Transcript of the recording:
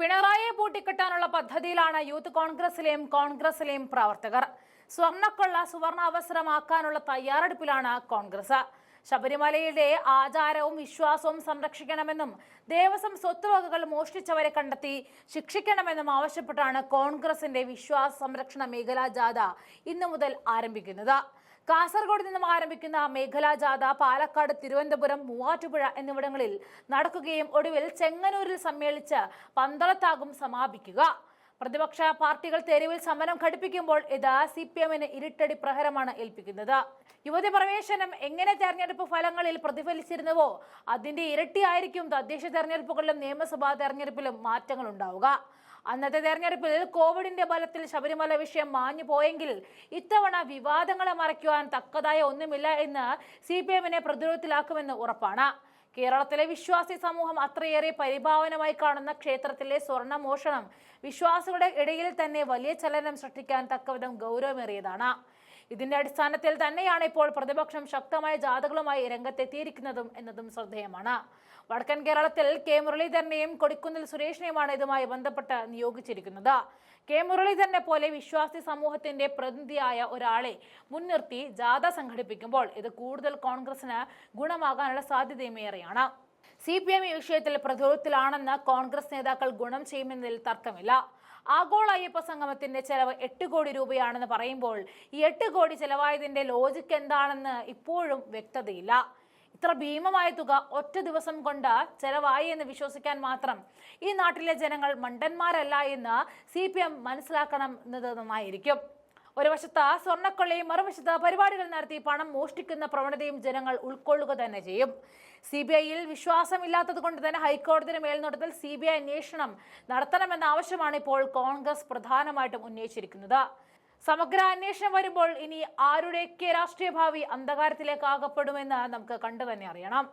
പിണറായിയെ പൂട്ടിക്കെട്ടാനുള്ള പദ്ധതിയിലാണ് യൂത്ത് കോൺഗ്രസിലെയും കോൺഗ്രസിലെയും പ്രവർത്തകർ. സ്വർണക്കൊള്ള സുവർണ അവസരമാക്കാനുള്ള തയ്യാറെടുപ്പിലാണ് കോൺഗ്രസ്. ശബരിമലയുടെ ആചാരവും വിശ്വാസവും സംരക്ഷിക്കണമെന്നും ദേവസ്വം സ്വത്തുവകകൾ മോഷ്ടിച്ചവരെ കണ്ടെത്തി ശിക്ഷിക്കണമെന്നും ആവശ്യപ്പെട്ടാണ് കോൺഗ്രസിന്റെ വിശ്വാസ സംരക്ഷണ മേഖലാ ജാഥ ഇന്നു മുതൽ ആരംഭിക്കുന്നത്. കാസർഗോഡ് നിന്നും ആരംഭിക്കുന്ന മേഖലാ ജാഥ പാലക്കാട് തിരുവനന്തപുരം മൂവാറ്റുപുഴ എന്നിവിടങ്ങളിൽ നടക്കുകയും ഒടുവിൽ ചെങ്ങന്നൂരിൽ സമ്മേളിച്ച് പന്തളത്താകും സമാപിക്കുക. പ്രതിപക്ഷ പാർട്ടികൾ തെരുവിൽ സമരം ഘടിപ്പിക്കുമ്പോൾ ഇത് സി പി എമ്മിന് ഇരുട്ടടി പ്രഹരമാണ് ഏൽപ്പിക്കുന്നത്. യുവതി പ്രവേശനം എങ്ങനെ തെരഞ്ഞെടുപ്പ് ഫലങ്ങളിൽ പ്രതിഫലിച്ചിരുന്നുവോ അതിന്റെ ഇരട്ടിയായിരിക്കും തദ്ദേശ തെരഞ്ഞെടുപ്പുകളിലും നിയമസഭാ തെരഞ്ഞെടുപ്പിലും മാറ്റങ്ങൾ ഉണ്ടാവുക. അന്നത്തെ തെരഞ്ഞെടുപ്പിൽ കോവിഡിന്റെ ബലത്തിൽ ശബരിമല വിഷയം മാഞ്ഞു പോയെങ്കിൽ ഇത്തവണ വിവാദങ്ങളെ മറയ്ക്കുവാൻ തക്കതായ ഒന്നുമില്ല എന്ന് സി പി എമ്മിനെ പ്രതിരോധത്തിലാക്കുമെന്ന് ഉറപ്പാണ്. കേരളത്തിലെ വിശ്വാസി സമൂഹം അത്രയേറെ പരിഭാവനമായി കാണുന്ന ക്ഷേത്രത്തിലെ സ്വർണ മോഷണം വിശ്വാസികളുടെ ഇടയിൽ തന്നെ വലിയ ചലനം സൃഷ്ടിക്കാൻ തക്കവിധം ഗൗരവമേറിയതാണ്. ഇതിന്റെ അടിസ്ഥാനത്തിൽ തന്നെയാണ് ഇപ്പോൾ പ്രതിപക്ഷം ശക്തമായ ജാഥകളുമായി രംഗത്തെത്തിയിരിക്കുന്നതും എന്നതും ശ്രദ്ധേയമാണ്. വടക്കൻ കേരളത്തിൽ കെ മുരളീധരനെയും കൊടിക്കുന്നിൽ സുരേഷിനെയുമാണ് ഇതുമായി ബന്ധപ്പെട്ട് നിയോഗിച്ചിരിക്കുന്നത്. കെ മുരളീധരനെ പോലെ വിശ്വാസി സമൂഹത്തിന്റെ പ്രതിനിധിയായ ഒരാളെ മുൻനിർത്തി ജാഥ സംഘടിപ്പിക്കുമ്പോൾ ഇത് കൂടുതൽ കോൺഗ്രസിന് ഗുണമാകാനുള്ള സാധ്യതയും ഏറെയാണ് സി പി എം ഈ വിഷയത്തിൽ പ്രതിരോധത്തിലാണെന്ന് കോൺഗ്രസ് നേതാക്കൾ ഗുണം ചെയ്യുമെന്നതിൽ തർക്കമില്ല. ആഗോള അയ്യപ്പ സംഗമത്തിന്റെ ചെലവ് എട്ട് കോടി രൂപയാണെന്ന് പറയുമ്പോൾ ഈ എട്ട് കോടി ചെലവായതിന്റെ ലോജിക്ക് എന്താണെന്ന് ഇപ്പോഴും വ്യക്തതയില്ല. ഇത്ര ഭീമമായ തുക ഒറ്റ ദിവസം കൊണ്ട് ചെലവായി എന്ന് വിശ്വസിക്കാൻ മാത്രം ഈ നാട്ടിലെ ജനങ്ങൾ മണ്ടന്മാരല്ല എന്ന് സി മനസ്സിലാക്കണം എന്നത് നന്നായിരിക്കും ഒരു വശത്ത് ആ സ്വർണക്കൊള്ളയും മറുവശത്ത് പരിപാടികൾ നടത്തി പണം മോഷ്ടിക്കുന്ന പ്രവണതയും ജനങ്ങൾ ഉൾക്കൊള്ളുക തന്നെ ചെയ്യും. സി ബി ഐയിൽ വിശ്വാസമില്ലാത്തത് കൊണ്ട് തന്നെ ഹൈക്കോടതിയുടെ മേൽനോട്ടത്തിൽ സി ബി ഐ അന്വേഷണം നടത്തണമെന്ന ആവശ്യമാണ് ഇപ്പോൾ കോൺഗ്രസ് പ്രധാനമായിട്ടും ഉന്നയിച്ചിരിക്കുന്നത്. സമഗ്ര അന്വേഷണം വരുമ്പോൾ ഇനി ആരുടെയൊക്കെ രാഷ്ട്രീയ ഭാവി അന്ധകാരത്തിലേക്ക് ആകപ്പെടുമെന്ന് നമുക്ക് കണ്ടു തന്നെ അറിയണം.